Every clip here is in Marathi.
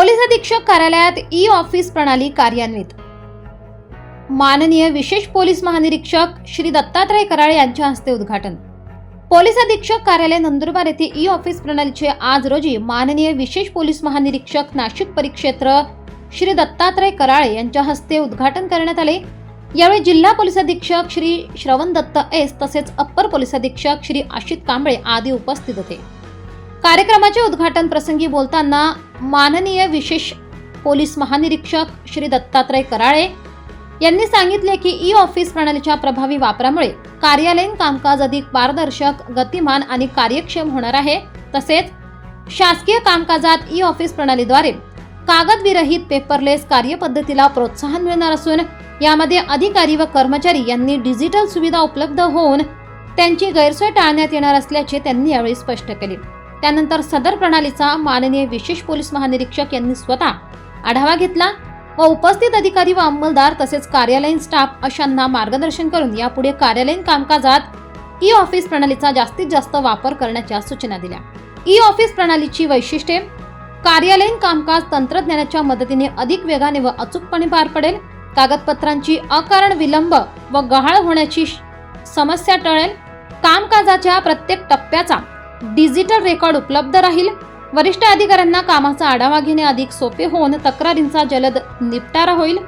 पोलीस अधीक्षक कार्यालयात ई ऑफिस प्रणाली कार्यान्वित. माननीय विशेष पोलीस महानिरीक्षक श्री दत्तात्रय कराळे यांच्या हस्ते उद्घाटन. पोलीस अधीक्षक कार्यालय नंदुरबार येथे ई ऑफिस प्रणालीचे आज रोजी माननीय विशेष पोलीस महानिरीक्षक नाशिक परिक्षेत्र श्री दत्तात्रय कराळे यांच्या हस्ते उद्घाटन करण्यात आले. यावेळी जिल्हा पोलीस अधीक्षक श्री श्रवण दत्त एस तसेच अप्पर पोलीस अधीक्षक श्री आशित कांबळे आदी उपस्थित होते. कार्यक्रमाचे उद्घाटन प्रसंगी बोलताना माननीय विशेष पोलीस महानिरीक्षक श्री दत्तात्रय कराळे यांनी सांगितले की ई ऑफिस प्रणालीच्या प्रभावी वापरामुळे कार्यालयीन कामकाज अधिक पारदर्शक गतिमान आणि कार्यक्षम होणार आहे. तसेच शासकीय कामकाजात ई ऑफिस प्रणालीद्वारे कागदविरहित पेपरलेस कार्यपद्धतीला प्रोत्साहन मिळणार असून यामध्ये अधिकारी व कर्मचारी यांनी डिजिटल सुविधा उपलब्ध होऊन त्यांची गैरसोय टाळण्यात येणार असल्याचे त्यांनी यावेळी स्पष्ट केले. त्यानंतर सदर प्रणालीचा माननीय विशेष पोलीस महानिरीक्षक यांनी स्वतः आढावा घेतला व उपस्थित अधिकारी व अंमलदार तसेच कार्यालयीन स्टाफ अशांना मार्गदर्शन करून यापुढे कार्यालयीन कामकाजात ई ऑफिस प्रणालीचा जास्तीत जास्त वापर करण्याच्या सूचना दिल्या. ई ऑफिस प्रणालीची वैशिष्ट्ये कार्यालयीन कामकाज तंत्रज्ञानाच्या मदतीने अधिक वेगाने व अचूकपणे पार पडेल कागदपत्रांची अकारण विलंब व गहाळ होण्याची समस्या टळेल कामकाजाच्या प्रत्येक टप्प्याचा डिजिटल रेकॉर्ड उपलब्ध राहील. वरिष्ठ अधिकाऱ्यांना कामाचा आढावा घेणे अधिक सोपे होऊन तक्रारींचा जलद निपटारा होईल.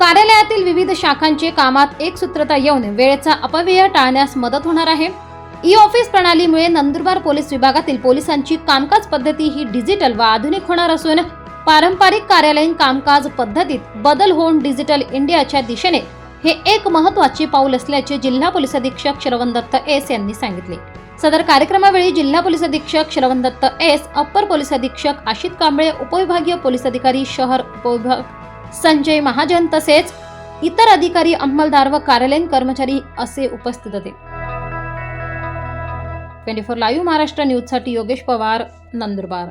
कार्यालयातील विविध शाखांचे कामात एकसूत्रता येऊन वेळेचा अपव्यय टाळण्यास मदत होणार आहे. ई ऑफिस प्रणालीमुळे नंदुरबार पोलीस विभागातील पोलिसांची कामकाज पद्धती ही डिजिटल व आधुनिक होणार असून पारंपरिक कार्यालयीन कामकाज पद्धतीत बदल होऊन डिजिटल इंडियाच्या दिशेने हे एक महत्त्वाचे पाऊल असल्याचे जिल्हा पोलीस अधीक्षक श्रवण दत्त एस यांनी सांगितले. सदर कार्यक्रमावेळी जिल्हा पोलीस अधीक्षक श्रवण दत्त एस अप्पर पोलीस अधीक्षक आशित कांबळे उपविभागीय पोलीस अधिकारी शहर उपविभाग संजय महाजन तसेच इतर अधिकारी अंमलदार व कार्यालयीन कर्मचारी असे उपस्थित होते. ट्वेंटी फोर लाईव्ह महाराष्ट्र न्यूजसाठी योगेश पवार नंदुरबार.